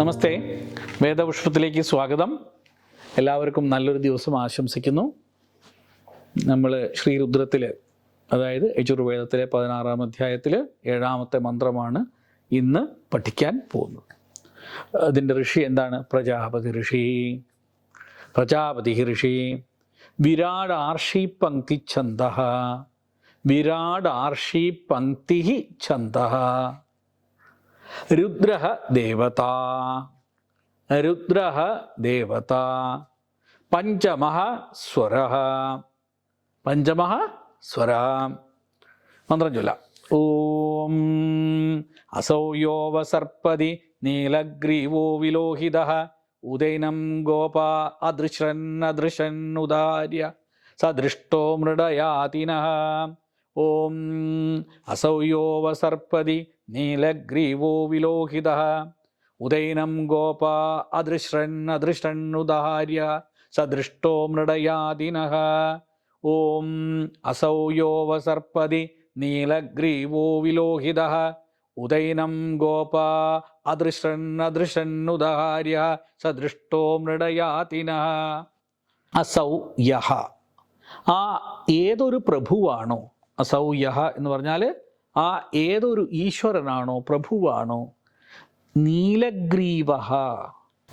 നമസ്തേ. വേദപുഷ്പത്തിലേക്ക് സ്വാഗതം. എല്ലാവർക്കും നല്ലൊരു ദിവസം ആശംസിക്കുന്നു. നമ്മൾ ശ്രീരുദ്രത്തിൽ അതായത് യജുർവേദത്തിലെ പതിനാറാം അധ്യായത്തിൽ ഏഴാമത്തെ മന്ത്രമാണ് ഇന്ന് പഠിക്കാൻ പോകുന്നത്. അതിന്റെ ഋഷി എന്താണ്? പ്രജാപതി ഋഷി. പ്രജാപതി ഋഷി. വിരാട് ആർഷി പങ്ക്തി ഛന്ദ വിരാട് ആർഷി പങ്ക്തി ഛന്ദ രുദ്ര ദേവത. രുദ്ര ദേവത. പഞ്ചമ സ്വര പഞ്ചമ സ്വര. മന്ത്രം ചൊല്ല ഓം അസൗ യോവസർപ്പതി നീലഗ്രീവോ വിലോഹിത. ഉദയനം ഗോപ അദൃശൻ അദൃശൻ ഉദാര്യ. സദൃഷ്ടോ മൃഡയാതിനഃ. ഓം അസൗ യോവസർപ്പതി നീലഗ്രീവോ വിലോഹിത. ഉദൈനം ഗോപ അദൃശ്രൻ അദൃശൻ ഉദാര്യ സദൃഷ്ടോ മൃടയാദിന ഓം അസൗ യോവസർപ്പതി നീലഗ്രീവോ വിലോഹിത. ഉദൈനം ഗോപ അദൃശ്രൻ അദൃശൻ ഉദാര്യ സദൃഷ്ടോ മൃടയാതിന അസൗ യഹ. ആ ഏതൊരു പ്രഭുവാണോ അസൗ യഹ എന്ന് പറഞ്ഞാൽ ആ ഏതൊരു ഈശ്വരനാണോ പ്രഭുവാണോ? നീലഗ്രീവ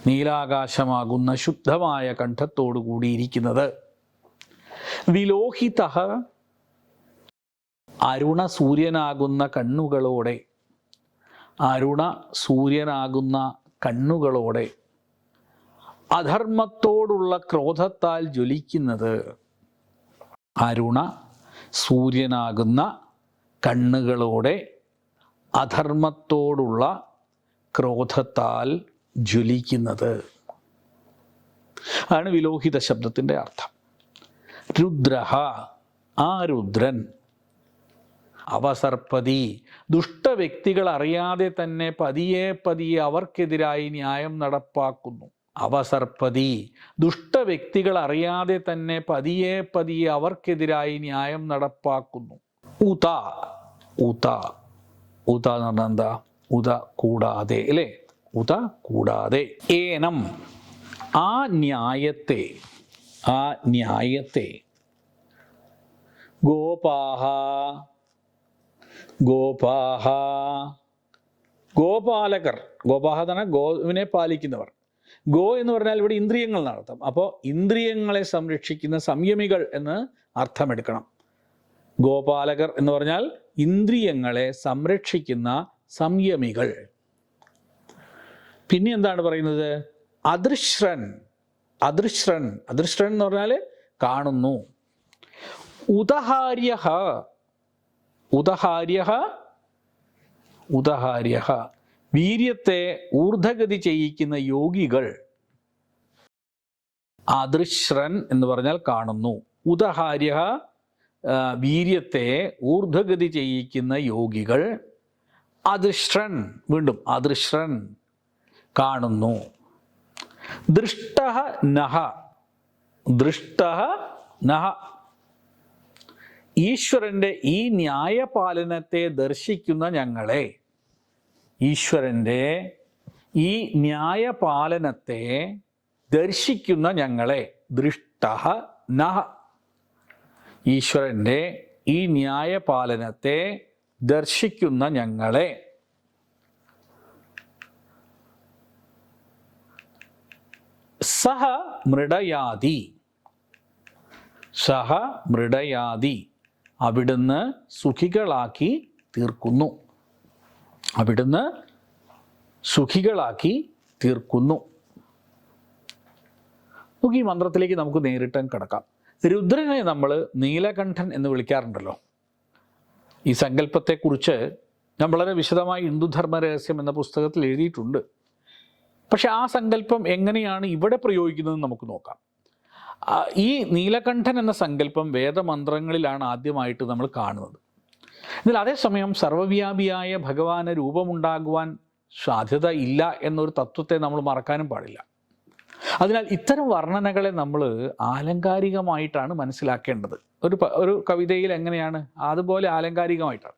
നീലാകാശമാകുന്ന ശുദ്ധമായ കണ്ഠത്തോടു കൂടിയിരിക്കുന്നത്. വിലോഹിത അരുണ സൂര്യനാകുന്ന കണ്ണുകളോടെ അരുണ സൂര്യനാകുന്ന കണ്ണുകളോടെ അധർമ്മത്തോടുള്ള ക്രോധത്താൽ ജ്വലിക്കുന്നത്. അരുണ സൂര്യനാകുന്ന കണ്ണുകളോടെ അധർമ്മത്തോടുള്ള ക്രോധത്താൽ ജ്വലിക്കുന്നത്. ആണ് വിലോഹിത ശബ്ദത്തിന്റെ അർത്ഥം. രുദ്രഹ ആ രുദ്രൻ അവസർപ്പതി ദുഷ്ടവ്യക്തികൾ അറിയാതെ തന്നെ പതിയെ പതിയെ അവർക്കെതിരായി ന്യായം നടപ്പാക്കുന്നു. അവസർപ്പതി ദുഷ്ടവ്യക്തികൾ അറിയാതെ തന്നെ പതിയെ പതിയെ അവർക്കെതിരായി ന്യായം നടപ്പാക്കുന്നു. ഉത ഉത ഉത എന്ന് പറഞ്ഞാൽ എന്താ? ഉത കൂടാതെ അല്ലേ? ഉത കൂടാതെ. ഏനം ആ ന്യായത്തെ ആ ന്യായത്തെ. ഗോപാഹ ഗോപാഹ ഗോപാലകർ. ഗോപാഹ ഗോവിനെ പാലിക്കുന്നവർ. ഗോ എന്ന് പറഞ്ഞാൽ ഇവിടെ ഇന്ദ്രിയങ്ങൾ നടത്തും. അപ്പോൾ ഇന്ദ്രിയങ്ങളെ സംരക്ഷിക്കുന്ന സംയമികൾ എന്ന് അർത്ഥമെടുക്കണം. ഗോപാലകർ എന്ന് പറഞ്ഞാൽ ഇന്ദ്രിയങ്ങളെ സംരക്ഷിക്കുന്ന സംയമികൾ. പിന്നെ എന്താണ് പറയുന്നത്? അദൃശ്രൻ. അദൃശ്രൻ. അദൃശ്രൻ എന്ന് പറഞ്ഞാൽ കാണുന്നു. ഉദഹാര്യ ഉദഹാര്യ ഉദഹാര്യ വീര്യത്തെ ഊർധഗതി ചെയ്യിക്കുന്ന യോഗികൾ അദൃശ്രൻ എന്ന് പറഞ്ഞാൽ കാണുന്നു. ഉദഹാര്യ വീര്യത്തെ ഊർധഗതി ചെയ്യിക്കുന്ന യോഗികൾ അദൃശ്രൻ വീണ്ടും അദൃശ്രൻ കാണുന്നു. ദൃഷ്ട നഹ ദൃഷ്ട നഹ ഈശ്വരന്റെ ഈ ന്യായപാലനത്തെ ദർശിക്കുന്ന ഞങ്ങളെ ഈശ്വരന്റെ ഈ ന്യായപാലനത്തെ ദർശിക്കുന്ന ഞങ്ങളെ ദൃഷ്ട നഹ ഈശ്വരന്റെ ഈ ന്യായപാലനത്തെ ദർശിക്കുന്ന ഞങ്ങളെ. സഹ മൃഡയാതി സഹ മൃഡയാതി അവിടുന്ന് സുഖികളാക്കി തീർക്കുന്നു. അവിടുന്ന് സുഖികളാക്കി തീർക്കുന്നു. നമുക്ക് ഈ മന്ത്രത്തിലേക്ക് നമുക്ക് നേരിട്ടാൻ കിടക്കാം. രുദ്രനെ നമ്മൾ നീലകണ്ഠൻ എന്ന് വിളിക്കാറുണ്ടല്ലോ. ഈ സങ്കല്പത്തെക്കുറിച്ച് ഞാൻ വളരെ വിശദമായി ഹിന്ദുധർമ്മ രഹസ്യം എന്ന പുസ്തകത്തിൽ എഴുതിയിട്ടുണ്ട്. പക്ഷെ ആ സങ്കല്പം എങ്ങനെയാണ് ഇവിടെ പ്രയോഗിക്കുന്നത് നമുക്ക് നോക്കാം. ഈ നീലകണ്ഠൻ എന്ന സങ്കല്പം വേദമന്ത്രങ്ങളിലാണ് ആദ്യമായിട്ട് നമ്മൾ കാണുന്നത്. എന്നാൽ അതേസമയം സർവവ്യാപിയായ ഭഗവാന് രൂപമുണ്ടാകുവാൻ സാധ്യത ഇല്ല എന്നൊരു തത്വത്തെ നമ്മൾ മറക്കാനും പാടില്ല. അതിനാൽ ഇത്തരം വർണനകളെ നമ്മൾ ആലങ്കാരികമായിട്ടാണ് മനസ്സിലാക്കേണ്ടത്. ഒരു ഒരു കവിതയിൽ എങ്ങനെയാണ്? അതുപോലെ ആലങ്കാരികമായിട്ടാണ്.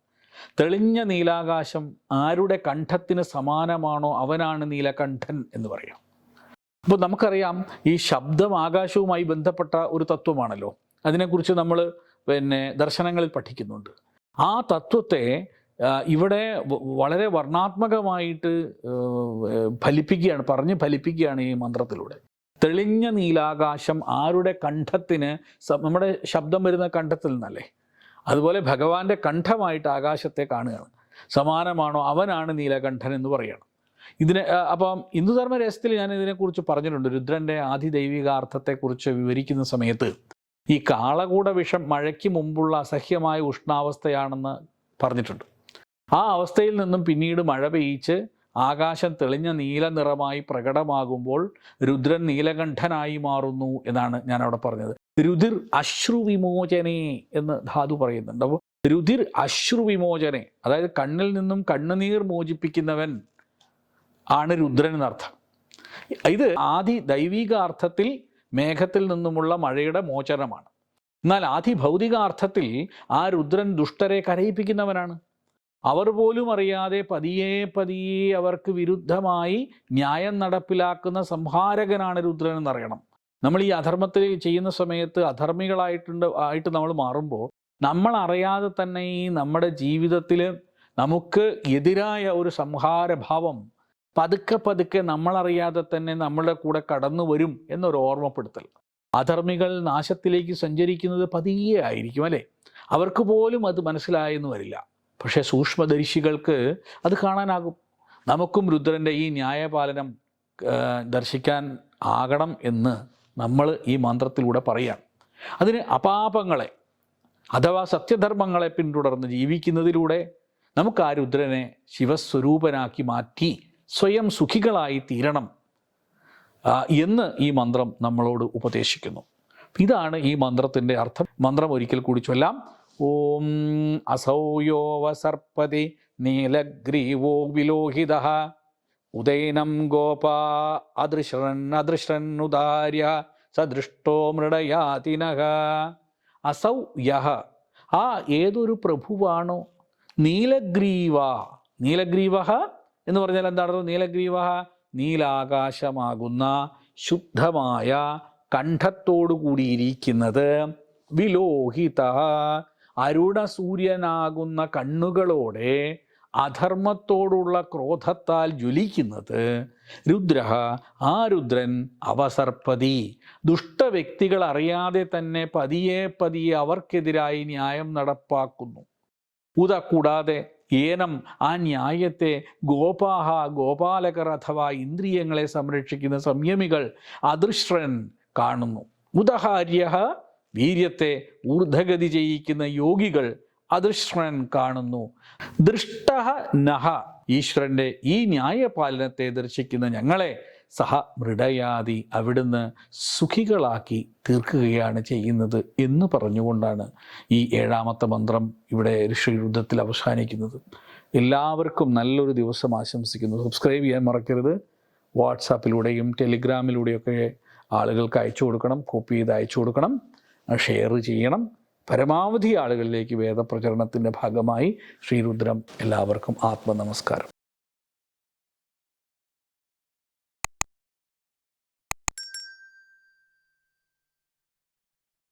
തെളിഞ്ഞ നീലാകാശം ആരുടെ കണ്ഠത്തിന് സമാനമാണോ അവനാണ് നീലകണ്ഠൻ എന്ന് പറയാം. അപ്പോൾ നമുക്കറിയാം ഈ ശബ്ദം ആകാശവുമായി ബന്ധപ്പെട്ട ഒരു തത്വമാണല്ലോ. അതിനെക്കുറിച്ച് നമ്മൾ പിന്നെ ദർശനങ്ങളിൽ പഠിക്കുന്നുണ്ട്. ആ തത്വത്തെ ഇവിടെ വളരെ വർണാത്മകമായിട്ട് ഫലിപ്പിക്കുകയാണ് പറഞ്ഞ് ഫലിപ്പിക്കുകയാണ് ഈ മന്ത്രത്തിലൂടെ. തെളിഞ്ഞ നീലാകാശം ആരുടെ കണ്ഠത്തിന് നമ്മുടെ ശബ്ദം വരുന്ന കണ്ഠത്തിൽ നിന്നല്ലേ? അതുപോലെ ഭഗവാന്റെ കണ്ഠമായിട്ട് ആകാശത്തെ കാണുകയാണ്. സമാനമാണോ അവനാണ് നീലകണ്ഠൻ എന്ന് പറയുകയാണ് ഇതിനെ അപ്പം ഹിന്ദുധർമ്മ രഹസ്യത്തിൽ ഞാൻ ഇതിനെക്കുറിച്ച് പറഞ്ഞിട്ടുണ്ട്. രുദ്രന്റെ ആധിദൈവികാർത്ഥത്തെക്കുറിച്ച് വിവരിക്കുന്ന സമയത്ത് ഈ കാളകൂട വിഷം മഴയ്ക്ക് മുമ്പുള്ള അസഹ്യമായ ഉഷ്ണാവസ്ഥയാണെന്ന് പറഞ്ഞിട്ടുണ്ട്. ആ അവസ്ഥയിൽ നിന്നും പിന്നീട് മഴ പെയ്യിച്ച് ആകാശം തെളിഞ്ഞ നീല നിറമായി പ്രകടമാകുമ്പോൾ രുദ്രൻ നീലകണ്ഠനായി മാറുന്നു എന്നാണ് ഞാൻ അവിടെ പറഞ്ഞത്. രുതിർ അശ്രുവിമോചനേ എന്ന് ധാതു പറയുന്നുണ്ട്. അപ്പോൾ രുതിർ അശ്രു വിമോചനെ അതായത് കണ്ണിൽ നിന്നും കണ്ണുനീർ മോചിപ്പിക്കുന്നവൻ ആണ് രുദ്രൻ എന്നർത്ഥം. ഇത് ആദി ദൈവിക അർത്ഥത്തിൽ മേഘത്തിൽ നിന്നുമുള്ള മഴയുടെ മോചനമാണ്. എന്നാൽ ആദി ഭൗതിക അർത്ഥത്തിൽ ആ രുദ്രൻ ദുഷ്ടരെ കരയിപ്പിക്കുന്നവനാണ്. അവർ പോലും അറിയാതെ പതിയെ പതിയെ അവർക്ക് വിരുദ്ധമായി ന്യായം നടപ്പിലാക്കുന്ന സംഹാരകനാണ് രുദ്രൻ എന്നറിയണം. നമ്മൾ ഈ അധർമ്മത്തിൽ ചെയ്യുന്ന സമയത്ത് അധർമ്മികളായിട്ടുണ്ട് ആയിട്ട് നമ്മൾ മാറുമ്പോൾ നമ്മൾ അറിയാതെ തന്നെ ഈ നമ്മുടെ ജീവിതത്തിൽ നമുക്ക് എതിരായ ഒരു സംഹാരഭാവം പതുക്കെ പതുക്കെ നമ്മളറിയാതെ തന്നെ നമ്മളുടെ കൂടെ കടന്നു വരും എന്നൊരു ഓർമ്മപ്പെടുത്തൽ. അധർമ്മികൾ നാശത്തിലേക്ക് സഞ്ചരിക്കുന്നത് പതിയെ ആയിരിക്കും അല്ലേ? അവർക്ക് പോലും അത് മനസ്സിലായെന്ന് വരില്ല. പക്ഷേ സൂക്ഷ്മദർശികൾക്ക് അത് കാണാനാകും. നമുക്കും രുദ്രന്റെ ഈ ന്യായപാലനം ദർശിക്കാൻ ആകണം എന്ന് നമ്മൾ ഈ മന്ത്രത്തിലൂടെ പറയാം. അതിന് അപാപങ്ങളെ അഥവാ സത്യധർമ്മങ്ങളെ പിന്തുടർന്ന് ജീവിക്കുന്നതിലൂടെ നമുക്ക് ആ രുദ്രനെ ശിവസ്വരൂപനാക്കി മാറ്റി സ്വയം സുഖികളായി തീരണം എന്ന് ഈ മന്ത്രം നമ്മളോട് ഉപദേശിക്കുന്നു. ഇതാണ് ഈ മന്ത്രത്തിന്റെ അർത്ഥം. മന്ത്രം ഒരിക്കൽ കൂടി ചൊല്ലാം. ഓം അസൗയോവ സർപ്പതി നീലഗ്രീവോ വിലോഹിത ഉദയനം ഗോപാ അദൃശ്രൻ ഉദാര്യ സദൃഷ്ടോ മൃഡയാതിനക അസൗ യഹ ആ ഏതൊരു പ്രഭുവാണോ? നീലഗ്രീവ। നീലഗ്രീവ എന്ന് പറഞ്ഞാൽ എന്താണ് നീലഗ്രീവ നീലാകാശമാകുന്ന ശുദ്ധമായ കണ്ഠത്തോടു കൂടിയിരിക്കുന്നത് വിലോഹിത അരുണസൂര്യനാകുന്ന കണ്ണുകളോടെ അധർമ്മത്തോടുള്ള ക്രോധത്താൽ ജ്വലിക്കുന്നത് രുദ്ര ആ രുദ്രൻ അവസർപ്പതി. ദുഷ്ടവ്യക്തികൾ അറിയാതെ തന്നെ പതിയെ പതിയെ അവർക്കെതിരായി ന്യായം നടപ്പാക്കുന്നു. ഉത കൂടാതെ ഏനം ആ ന്യായത്തെ ഗോപാഹ ഗോപാലകർ അഥവാ ഇന്ദ്രിയങ്ങളെ സംരക്ഷിക്കുന്ന സംയമികൾ അദൃശ്രൻ കാണുന്നു. ഉദഹാര്യ വീര്യത്തെ ഊർധഗതി ചെയ്യിക്കുന്ന യോഗികൾ അദൃശ്വരൻ കാണുന്നു. ദൃഷ്ട നഹ ഈശ്വരന്റെ ഈ ന്യായപാലനത്തെ ദർശിക്കുന്ന ഞങ്ങളെ സഹ മൃഡയാതി അവിടുന്ന് സുഖികളാക്കി തീർക്കുകയാണ് ചെയ്യുന്നത് എന്ന് പറഞ്ഞുകൊണ്ടാണ് ഈ ഏഴാമത്തെ മന്ത്രം ഇവിടെ ഋഷിയുദ്ധത്തിൽ അവസാനിക്കുന്നത്. എല്ലാവർക്കും നല്ലൊരു ദിവസം ആശംസിക്കുന്നു. സബ്സ്ക്രൈബ് ചെയ്യാൻ മറക്കരുത്. വാട്സാപ്പിലൂടെയും ടെലിഗ്രാമിലൂടെയൊക്കെ ആളുകൾക്ക് അയച്ചു കൊടുക്കണം. കോപ്പി ചെയ്ത് അയച്ചു കൊടുക്കണം. ഷെയർ ചെയ്യണം. പരമാവധി ആളുകളിലേക്ക് വേദപ്രചരണത്തിന്റെ ഭാഗമായി ശ്രീരുദ്രം എല്ലാവർക്കും ആത്മനമസ്കാരം.